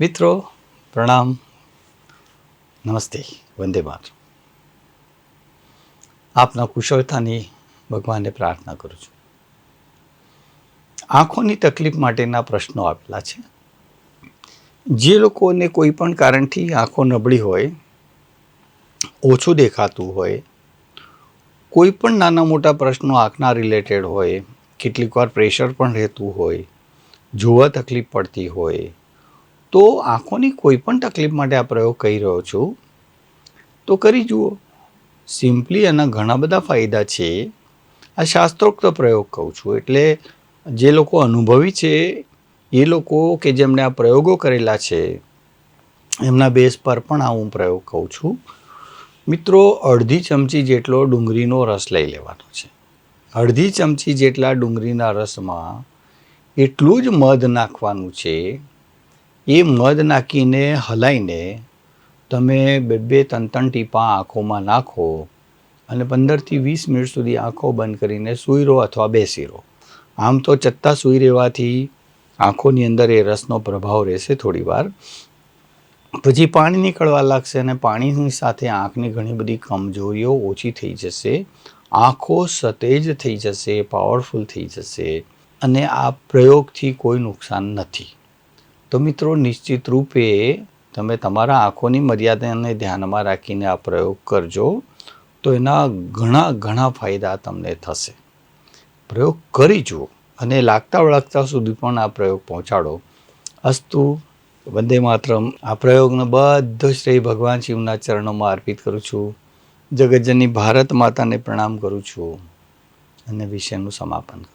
મિત્રો, પ્રણામ. નમસ્તે. વંદે માત આપના કુશળતાની ભગવાનને પ્રાર્થના કરું છું. આંખોની તકલીફ માટેના પ્રશ્નો આપેલા છે. જે લોકોને કોઈ પણ કારણથી આંખો નબળી હોય, ઓછું દેખાતું હોય, કોઈ પણ નાના મોટા પ્રશ્નો આંખના રિલેટેડ હોય કેટલીક વાર પ્રેશર પણ રહેતું હોય, જોવા તકલીફ પડતી હોય તો આંખોની કોઈ પણ તકલીફ માટે આ પ્રયોગ કરી રહ્યો છું. તો કરી જુઓ. સિમ્પલી એના ઘણા બધા ફાયદા છે. આ શાસ્ત્રોક્ત પ્રયોગ કહું છું. એટલે જે લોકો અનુભવી છે, એ લોકો કે જેમણે આ પ્રયોગો કરેલા છે, એમના બેઝ પર પણ આ હું પ્રયોગ કહું છું. મિત્રો, અડધી ચમચી જેટલો ડુંગળીનો રસ લઈ લેવાનો છે. અડધી ચમચી જેટલા ડુંગળીના રસમાં એટલું જ મધ નાખવાનું છે એ મધ નાખીને, હલાઈને તમે બે બે, ત્રણ ત્રણ ટીપા આંખોમાં નાખો અને પંદરથી વીસ મિનિટ સુધી આંખો બંધ કરીને સૂઈ રહો અથવા બેસી રહો. આમ તો ચત્તા સૂઈ રહેવાથી આંખોની અંદર એ રસનો પ્રભાવ રહેશે થોડીવાર પછી પાણી નીકળવા લાગશે અને પાણીની સાથે આંખની ઘણી બધી કમજોરીઓ ઓછી થઈ જશે. આંખો સતેજ થઈ જશે પાવરફુલ થઈ જશે અને આ પ્રયોગથી કોઈ નુકસાન નથી. તો મિત્રો નિશ્ચિત રૂપે તમે તમારા આંખોની મર્યાદાને ધ્યાનમાં રાખીને આ પ્રયોગ કરજો, તો એના ઘણા ઘણા ફાયદા તમને થશે. પ્રયોગ કરી જુઓ અને લાગતા વળગતા સુધી પણ આ પ્રયોગ પહોંચાડો. અસ્તુ, વંદે માતરમ. આ પ્રયોગનો બધો શ્રેય ભગવાન શિવના ચરણોમાં અર્પિત કરું છું. જગતજનની ભારત માતાને પ્રણામ કરું છું. અને વિષયનું સમાપન કરું